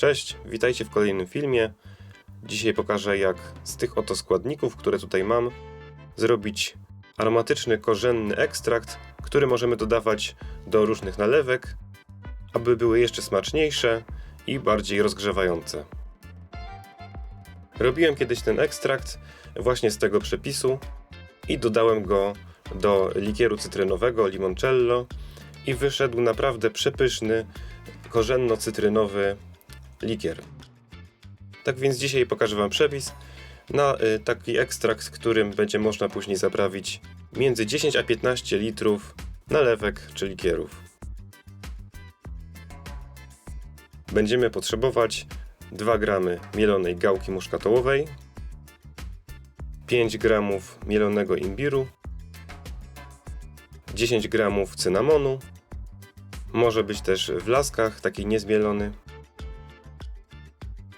Cześć, witajcie w kolejnym filmie. Dzisiaj pokażę jak z tych oto składników, które tutaj mam, zrobić aromatyczny, korzenny ekstrakt, który możemy dodawać do różnych nalewek, aby były jeszcze smaczniejsze i bardziej rozgrzewające. Robiłem kiedyś ten ekstrakt właśnie z tego przepisu i dodałem go do likieru cytrynowego limoncello i wyszedł naprawdę przepyszny, korzenno-cytrynowy likier. Tak więc dzisiaj pokażę Wam przepis na y, taki ekstrakt, z którym będzie można później zaprawić między 10 a 15 litrów nalewek czy likierów. Będziemy potrzebować 2 gramy mielonej gałki muszkatołowej, 5 gramów mielonego imbiru, 10 gramów cynamonu, może być też w laskach, taki niezmielony,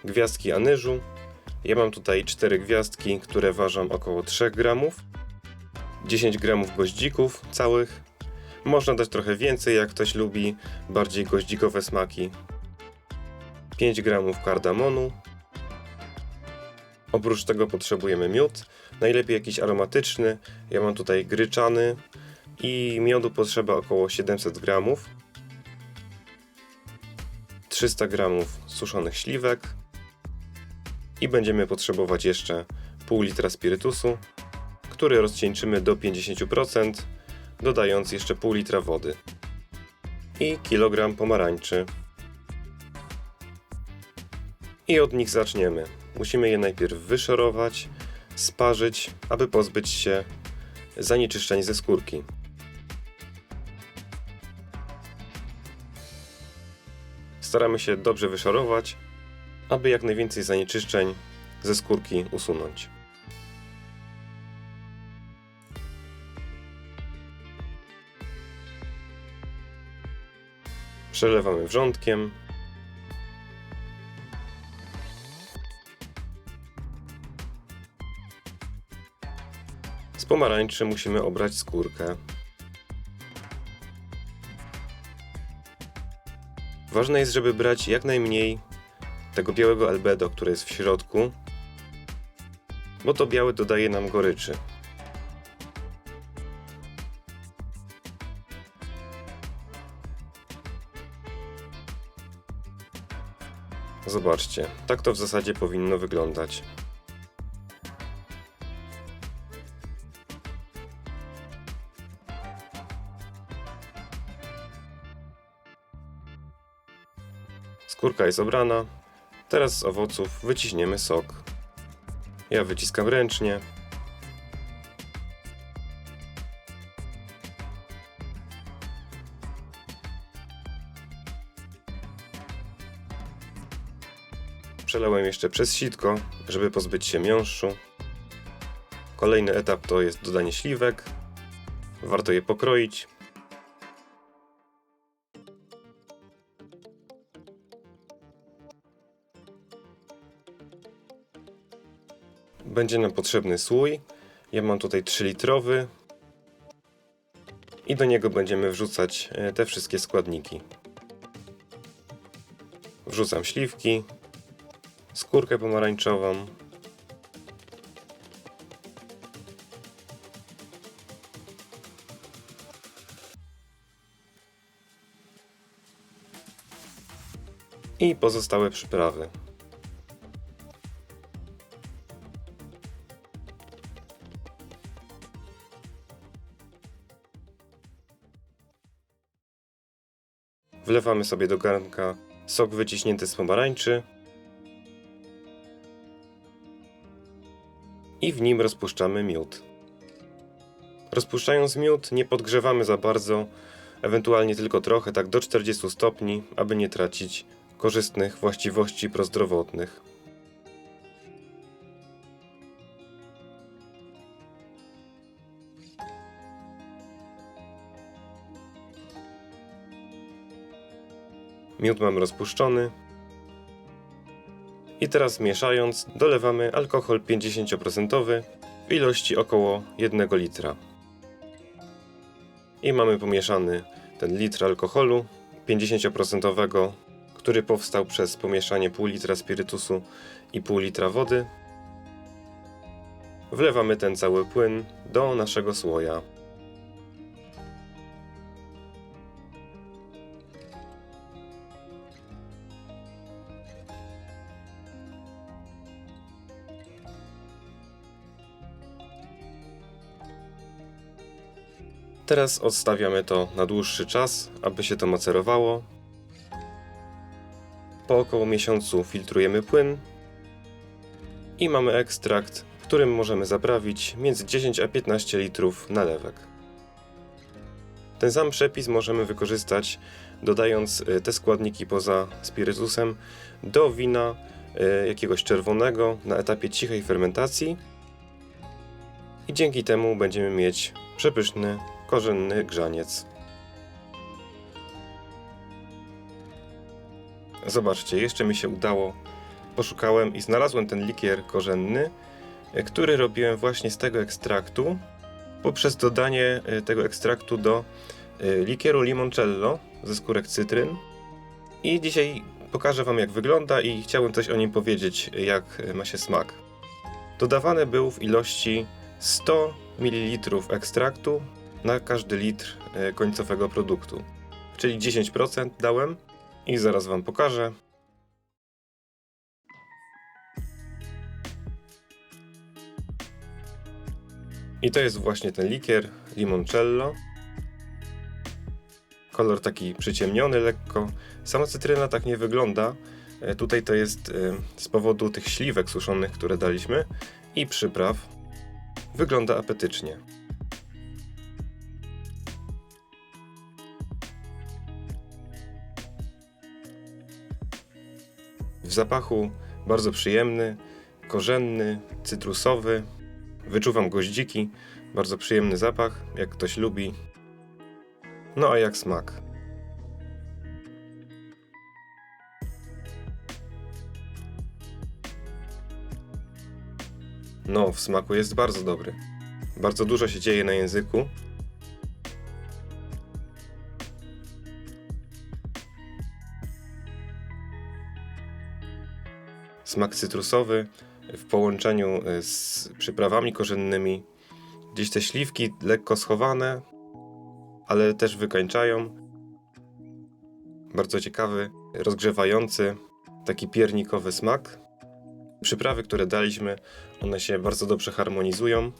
gwiazdki anyżu. Ja mam tutaj 4 gwiazdki, które ważą około 3 gramów, 10 gramów goździków całych. Można dać trochę więcej, jak ktoś lubi bardziej goździkowe smaki. 5 gramów kardamonu. Oprócz tego potrzebujemy miód, najlepiej jakiś aromatyczny. Ja mam tutaj gryczany i miodu potrzeba około 700 gramów. 300 gramów suszonych śliwek i będziemy potrzebować jeszcze pół litra spirytusu, który rozcieńczymy do 50%, dodając jeszcze pół litra wody i kilogram pomarańczy. I od nich zaczniemy. Musimy je najpierw wyszorować, sparzyć, aby pozbyć się zanieczyszczeń ze skórki. Staramy się dobrze wyszorować, aby jak najwięcej zanieczyszczeń ze skórki usunąć. Przelewamy wrzątkiem. Z pomarańczy musimy obrać skórkę. Ważne jest, żeby brać jak najmniej tego białego albedo, które jest w środku, bo to białe dodaje nam goryczy. Zobaczcie, tak to w zasadzie powinno wyglądać. Skórka jest obrana. Teraz z owoców wyciśniemy sok. Ja wyciskam ręcznie. Przelałem jeszcze przez sitko, żeby pozbyć się miąższu. Kolejny etap to jest dodanie śliwek. Warto je pokroić, Będzie nam potrzebny słój. Ja mam tutaj 3 litrowy. I do niego będziemy wrzucać e, te wszystkie składniki. Wrzucam śliwki, skórkę pomarańczową, i pozostałe przyprawy. Wlewamy sobie do garnka sok wyciśnięty z pomarańczy i w nim rozpuszczamy miód. Rozpuszczając miód nie podgrzewamy za bardzo, ewentualnie tylko trochę, tak do 40 stopni, aby nie tracić korzystnych właściwości prozdrowotnych. Miód mam rozpuszczony. I teraz mieszając, dolewamy alkohol 50% w ilości około 1 litra. I mamy pomieszany ten litr alkoholu 50%, który powstał przez pomieszanie pół litra spirytusu i pół litra wody. Wlewamy ten cały płyn do naszego słoja. Teraz odstawiamy to na dłuższy czas, aby się to macerowało. Po około miesiącu filtrujemy płyn i mamy ekstrakt, którym możemy zaprawić między 10 a 15 litrów nalewek. Ten sam przepis możemy wykorzystać dodając y, te składniki poza spirytusem do wina y, jakiegoś czerwonego na etapie cichej fermentacji i dzięki temu będziemy mieć przepyszny, korzenny grzaniec. Zobaczcie, jeszcze mi się udało. Poszukałem i znalazłem ten likier korzenny, e, który robiłem właśnie z tego ekstraktu poprzez dodanie e, tego ekstraktu do e, likieru limoncello ze skórek cytryn. I dzisiaj pokażę Wam jak wygląda i chciałem coś o nim powiedzieć, jak ma się smak. Dodawany był w ilości 100 ml ekstraktu na każdy litr e, końcowego produktu. Czyli 10% dałem i zaraz Wam pokażę. I to jest właśnie ten likier limoncello. Kolor taki przyciemniony lekko. Sama cytryna tak nie wygląda. E, Tutaj to jest e, z powodu tych śliwek suszonych, które daliśmy i przypraw. Wygląda apetycznie. W zapachu bardzo przyjemny, korzenny, cytrusowy. Wyczuwam goździki, bardzo przyjemny zapach, jak ktoś lubi. No a jak smak? No, w smaku jest bardzo dobry. Bardzo dużo się dzieje na języku. Smak cytrusowy w połączeniu e, z przyprawami korzennymi. Gdzieś te śliwki lekko schowane, ale też wykańczają. Bardzo ciekawy, rozgrzewający, taki piernikowy smak. Przyprawy, które daliśmy, one się bardzo dobrze harmonizują.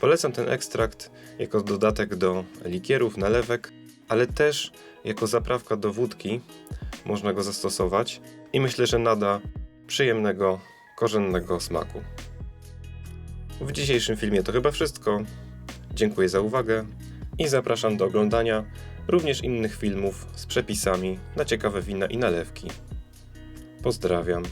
Polecam ten ekstrakt jako dodatek do likierów, nalewek, ale też jako zaprawka do wódki można go zastosować i myślę, że nada przyjemnego, korzennego smaku. W dzisiejszym filmie to chyba wszystko. Dziękuję za uwagę i zapraszam do oglądania również innych filmów z przepisami na ciekawe wina i nalewki. Pozdrawiam.